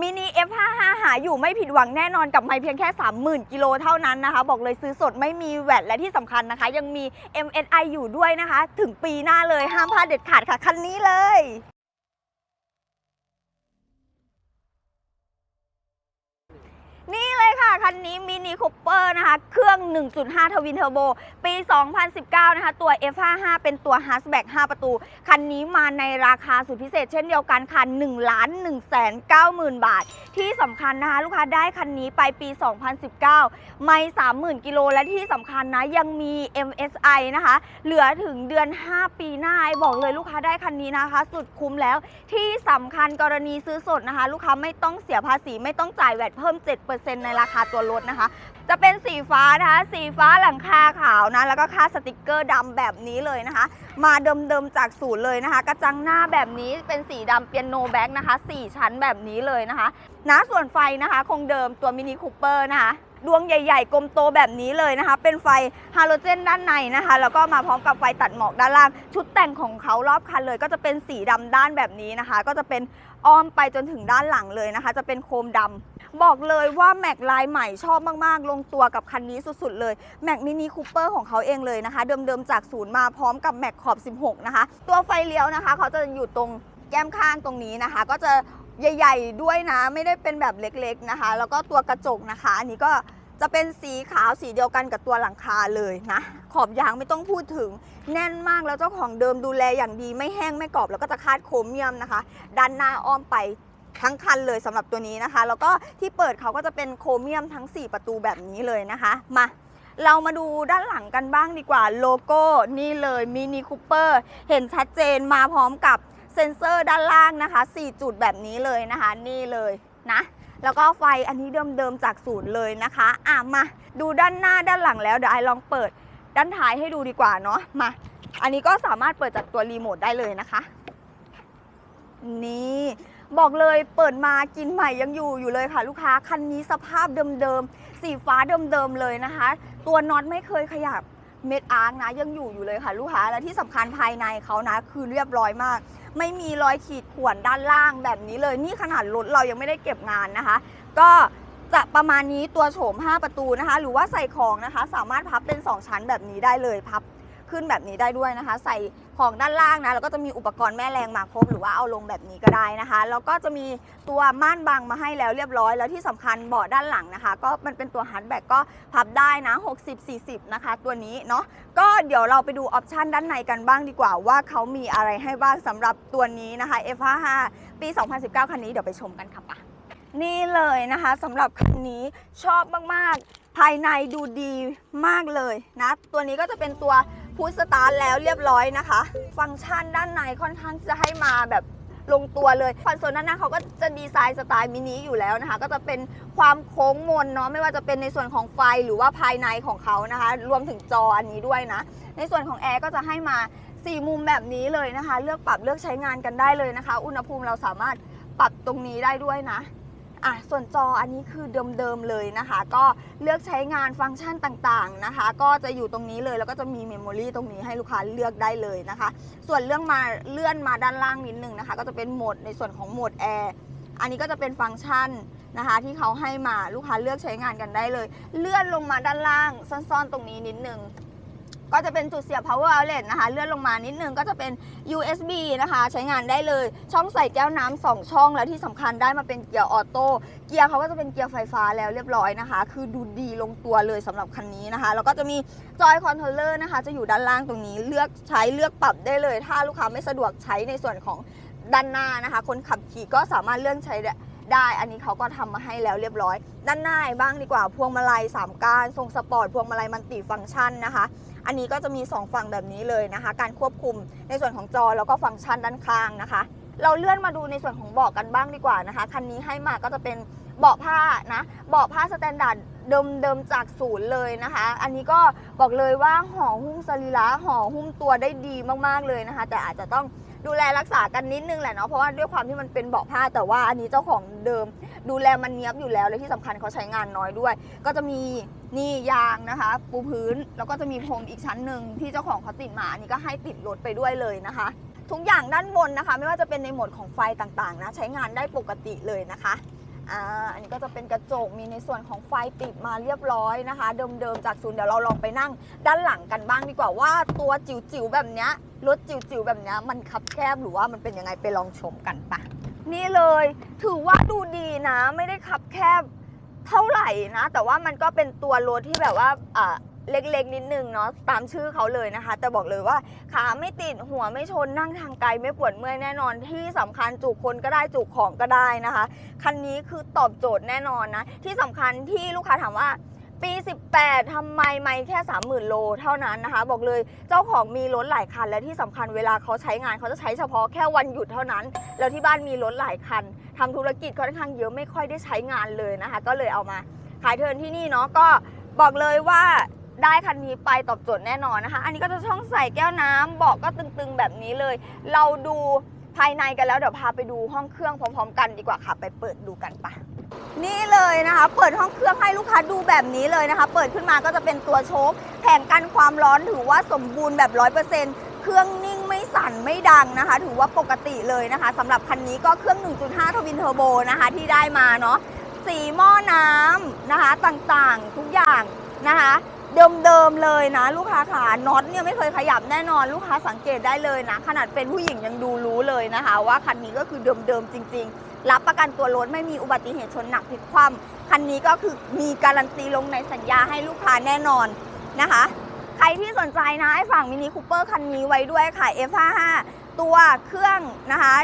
มินิ F55 หาอยู่ไม่ผิดหวังแน่นอนกับไม่เพียงแค่ 30,000 กิโลเท่านั้นนะคะ บอกเลยซื้อสดไม่มีแวดและที่สำคัญนะคะ ยังมี MSI อยู่ด้วยนะคะ ถึงปีหน้าเลยห้ามพลาดเด็ดขาดค่ะ คันนี้เลย คันนี้มินิคูเปอร์นะคะ เครื่อง 1.5 ทวินเทอร์โบ ปี 2019 นะคะ ตัว F55 เป็นตัว Hatchback 5ประตู คันนี้มาในราคาสุดพิเศษเช่นเดียวกันค่ะ1ล้าน1แสน90,000บาท ที่สำคัญนะคะ ลูกค้าได้คันนี้ไปปี 2019 ไม่ 30,000 กิโล และที่สำคัญนะ ยังมี MSI นะคะ เหลือถึงเดือน 5 ปีหน้าบอกเลยลูกค้าได้คันนี้นะคะ สุดคุ้มแล้ว ที่สำคัญกรณีซื้อสดนะคะ ลูกค้าไม่ต้องเสียภาษีไม่ต้องจ่ายแวดเพิ่ม 7%ในราคาตัวรถนะคะ จะเป็นสีฟ้านะคะ สีฟ้าหลังคาขาวนะ แล้วก็ค่าสติกเกอร์ดำแบบนี้เลยนะคะ มาเดิมๆจากศูนย์เลยนะคะ กระจังหน้าแบบนี้เป็นสีดำเปียโนแบ็กนะคะ 4 ชั้นแบบนี้เลยนะคะนะส่วนไฟนะคะ คงเดิมตัวมินิคูเปอร์นะคะ ดวงใหญ่ ๆ กลมโตแบบนี้เลยนะคะ เป็นไฟฮาโลเจนด้านในนะคะ แล้วก็มาพร้อมกับไฟตัดหมอกด้านล่าง ชุดแต่งของเขารอบคันเลย ก็จะเป็นสีดำด้านแบบนี้นะคะ ก็จะเป็นอ้อมไปจนถึงด้านหลังเลยนะคะ จะเป็นโคมดำบอกเลยว่าแม็กลายใหม่ชอบมากๆ ลงตัวกับคันนี้สุดๆเลยแม็กมินิคูเปอร์ของเขาเองเลยนะคะ เดิมๆจากศูนย์มาพร้อมกับแม็กขอบ 16 นะคะ ตัวไฟเลี้ยวนะคะ เขาจะอยู่ตรงแก้มข้างตรงนี้นะคะ ก็จะ ใหญ่ ๆ ด้วยนะ ไม่ได้เป็นแบบเล็กๆนะคะ แล้วก็ตัวกระจกนะคะ อันนี้ก็จะเป็นสีขาวสีเดียวกันกับตัวหลังคาเลยนะ ขอบยางไม่ต้องพูดถึงแน่นมากแล้วเจ้าของเดิมดูแลอย่างดีไม่แห้งไม่กรอบแล้วก็จะคาดโครเมียมนะคะด้านหน้าอ้อมไปทั้งคันเลยสำหรับตัวนี้นะคะ แล้วก็ที่เปิดเขาก็จะเป็นโครเมียมทั้ง 4 ประตูแบบนี้เลยนะคะ มา เรามาดูด้านหลังกันบ้างดีกว่าโลโก้นี่เลยมินิคูเปอร์เห็นชัดเจนมาพร้อมกับ เซ็นเซอร์ด้านล่างนะคะ 4 จุดแบบนี้เลยนะคะ นี่เลยนะแล้วก็ไฟอันนี้เดิมๆจากศูนย์เลยนะคะอะมาดูด้านหน้าด้านหลังแล้วเดี๋ยวไอลองเปิดด้านท้ายให้ดูดีกว่าเนาะมา อันนี้ก็สามารถเปิดจากตัวรีโมทได้เลยนะคะ นี่ บอกเลยเปิดมากินใหม่ยังอยู่อยู่เลยค่ะ ลูกค้าคันนี้สภาพเดิมๆสีฟ้าเดิมๆเลยนะคะ ตัวน็อตไม่เคยขยับ เม็ดอาร์กนะยังอยู่อยู่เลยค่ะลูกค้าและที่สำคัญภายในเขานะ คือเรียบร้อยมาก ไม่มีรอยขีดข่วนด้านล่างแบบนี้เลยนี่ขนาดรถเรายังไม่ได้เก็บงานนะคะ ก็จะประมาณนี้ตัวโฉม 5 ประตูนะคะ หรือว่าใส่ของนะคะ สามารถพับเป็น 2 ชั้นแบบนี้ได้เลยพับ ขึ้นแบบนี้ได้ด้วยนะคะ ใส่ของด้านล่างนะแล้วก็จะมีอุปกรณ์แม่แรงมาครบหรือว่าเอาลงแบบนี้ก็ได้นะคะ แล้วก็จะมีตัวม่านบังมาให้แล้วเรียบร้อย แล้วที่สำคัญเบาะด้านหลังนะคะ ก็มันเป็นตัวฮาร์ดแบ็กก็พับได้นะ 60-40 นะคะ ตัวนี้เนาะก็เดี๋ยวเราไปดูออปชันด้านในกันบ้างดีกว่า ว่าเขามีอะไรให้บ้างสำหรับตัวนี้นะคะ F55 ปี 2019 คันนี้เดี๋ยวไปชมกันค่ะปะนี่เลยนะคะสำหรับคันนี้ชอบมากๆ ภายในดูดีมากเลยนะ ตัวนี้ก็จะเป็นตัว พุชสตาร์ทแล้วเรียบร้อยนะคะ ฟังก์ชันด้านในค่อนข้างจะให้มาแบบลงตัวเลยคอนโซลด้านหน้าเขาก็จะดีไซน์สไตล์มินิอยู่แล้วนะคะ ก็จะเป็นความโค้งมนเนาะไม่ว่าจะเป็นในส่วนของไฟหรือว่าภายในของเขานะคะ รวมถึงจออันนี้ด้วยนะ ในส่วนของแอร์ก็จะให้มา4มุมแบบนี้เลยนะคะ เลือกปรับเลือกใช้งานกันได้เลยนะคะ อุณหภูมิเราสามารถปรับตรงนี้ได้ด้วยนะ อะส่วนจออันนี้คือเดิมๆเลยนะคะ ก็เลือกใช้งานฟังก์ชันต่างๆนะคะ ก็จะอยู่ตรงนี้เลยแล้วก็จะมีเมมโมรีตรงนี้ให้ลูกค้าเลือกได้เลยนะคะ ส่วนเรื่องมาเลื่อนมาด้านล่างนิดนึงนะคะ ก็จะเป็นโหมดในส่วนของโหมดแอร์อันนี้ก็จะเป็นฟังก์ชันนะคะที่เขาให้มาลูกค้าเลือกใช้งานกันได้เลย เลื่อนลงมาด้านล่างซ่อนๆตรงนี้นิดนึง ก็จะเป็นจุดเสียบ power outlet นะคะ เลื่อนลงมานิดนึงก็จะเป็น USB นะคะ ใช้งานได้เลย ช่องใส่แก้วน้ำสองช่อง แล้วที่สำคัญได้มาเป็นเกียร์ออโต้ เกียร์เขาก็จะเป็นเกียร์ไฟฟ้าแล้วเรียบร้อยนะคะ คือดูดีลงตัวเลยสำหรับคันนี้นะคะ แล้วก็จะมีจอยคอนโทรลเลอร์นะคะ จะอยู่ด้านล่างตรงนี้ เลือกใช้เลือกปรับได้เลย ถ้าลูกค้าไม่สะดวกใช้ในส่วนของด้านหน้านะคะ คนขับขี่ก็สามารถเลื่อนใช้ได้ อันนี้เขาก็ทำมาให้แล้วเรียบร้อย ด้านหน้าบ้างดีกว่า พวงมาลัยสามก้าน ทรงสปอร์ต พวงมาลัยมันติฟังก์ชันนะคะ อันนี้ก็จะมี 2 ฝั่งแบบนี้เลยนะคะ การควบคุมในส่วนของจอแล้วก็ฟังก์ชันด้านข้างนะคะ เราเลื่อนมาดูในส่วนของเบาะกันบ้างดีกว่านะคะ คันนี้ให้มาก็จะเป็นเบาะผ้านะ เบาะผ้าสแตนดาร์ดเดิมเดิมจากศูนย์เลยนะคะ อันนี้ก็บอกเลยว่าห่อหุ้มสรีระห่อหุ้มตัวได้ดีมากๆเลยนะคะ แต่อาจจะต้อง ดูแลรักษากันนิดนึงแหละเนาะเพราะว่าด้วยความที่มันเป็นเบาะผ้า แต่ว่าอันนี้เจ้าของเดิม ดูแลมันเนี้ยบอยู่แล้วเลยที่สำคัญเขาใช้งานน้อยด้วย ก็จะมีนี่ยางนะคะ ปูพื้นแล้วก็จะมีพรมอีกชั้นหนึ่งที่เจ้าของเขาติดมาอันนี้ก็ให้ติดรถไปด้วยเลยนะคะ ทุกอย่างด้านบนนะคะ ไม่ว่าจะเป็นในโหมดของไฟต่างๆนะใช้งานได้ปกติเลยนะคะ อ่าอันนี้ก็จะเป็นกระจกมีในส่วนของไฟติดมาเรียบร้อยนะคะ เดิมๆจากศูนย์เดี๋ยวเราลองไปนั่ง ด้านหลังกันบ้างดีกว่าว่าตัวจิ๋วๆแบบเนี้ยรถจิ๋วๆแบบเนี้ยมันคับแคบหรือว่ามันเป็นยังไงไปลองชมกันปะนี่เลย ถือว่าดูดีนะ ไม่ได้คับแคบเท่าไหร่นะ แต่ว่ามันก็เป็นตัวรถที่แบบว่าอ่า เล็กๆนิดนึงเนาะตามชื่อเขาเลยนะคะ แต่บอกเลยว่าขาไม่ติดหัวไม่ชนนั่งทางไกลไม่ปวดเมื่อยแน่นอนที่สำคัญจุกคนก็ได้จุกของก็ได้นะคะ คันนี้คือตอบโจทย์แน่นอนนะ ที่สำคัญที่ลูกค้าถามว่าปี 18ทำไมไม่แค่ 30,000 โลเท่านั้นนะคะ บอกเลยเจ้าของมีรถหลายคัน และที่สำคัญเวลาเขาใช้งานเขาจะใช้เฉพาะแค่วันหยุดเท่านั้น แล้วที่บ้านมีรถหลายคันทำธุรกิจค่อนข้างเยอะไม่ค่อยได้ใช้งานเลยนะคะ ก็เลยเอามาขายเทินที่นี่เนาะก็บอกเลยว่า ได้คันนี้ไปตอบโจทย์แน่นอนนะคะ อันนี้ก็จะช่องใส่แก้วน้ำเบาะก็ตึงๆแบบนี้เลย เราดูภายในกันแล้วเดี๋ยวพาไปดูห้องเครื่องพร้อม ๆ กันดีกว่าค่ะ ไปเปิดดูกันปะนี่เลยนะคะ เปิดห้องเครื่องให้ลูกค้าดูแบบนี้เลยนะคะ เปิดขึ้นมาก็จะเป็นตัวโชคแผงกันความร้อนถือว่าสมบูรณ์แบบ100%เครื่องนิ่งไม่สั่นไม่ดังนะคะ ถือว่าปกติเลยนะคะสำหรับคันนี้ก็เครื่อง 1.5 ทวินเทอร์โบนะคะที่ได้มาเนาะสีหม้อน้ำนะคะต่างๆ ทุกอย่างนะคะ เดิมๆเลยนะ ลูกค้าขาน็อตเนี่ยไม่เคยขยับแน่นอนลูกค้าสังเกตได้เลยนะ ขนาดเป็นผู้หญิงยังดูรู้เลยนะคะ ว่าคันนี้ก็คือเดิมๆจริง ๆ รับประกันตัวรถไม่มีอุบัติเหตุชนหนักพลิกคว่ำคันนี้ก็คือมีการันตีลงในสัญญาให้ลูกค้าแน่นอนนะคะ ใครที่สนใจนะไอ้ฝั่งมินิคูเปอร์คันนี้ไว้ด้วยค่ะ F55 ตัวเครื่องนะคะ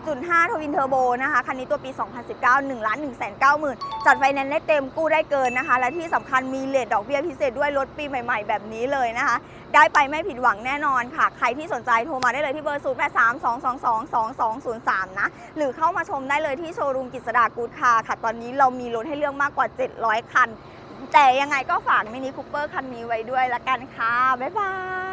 1.5 ทวินเทอร์โบนะคะ คันนี้ตัวปี 2019 1ล้าน1 9 0 0 0จัดไฟแนนซ์ได้เต็มกู้ได้เกินนะคะ และที่สำคัญมีเลทดอกเบี้ยพิเศษด้วยรถปีใหม่ๆ แบบนี้เลยนะคะ ได้ไปไม่ผิดหวังแน่นอนค่ะ ใครที่สนใจโทรมาได้เลยที่เบอร์ 0 8 3 2 2 2 2 2 0 3 นะ หรือเข้ามาชมได้เลยที่โชว์รูมกิษดากูดคาค่ะ ตอนนี้เรามีรถให้เลือกมากกว่า 700 คัน แต่ยังไงก็ฝากมินิคูเปอร์คันนี้ไว้ด้วยละกันค่ะบ๊ายบาย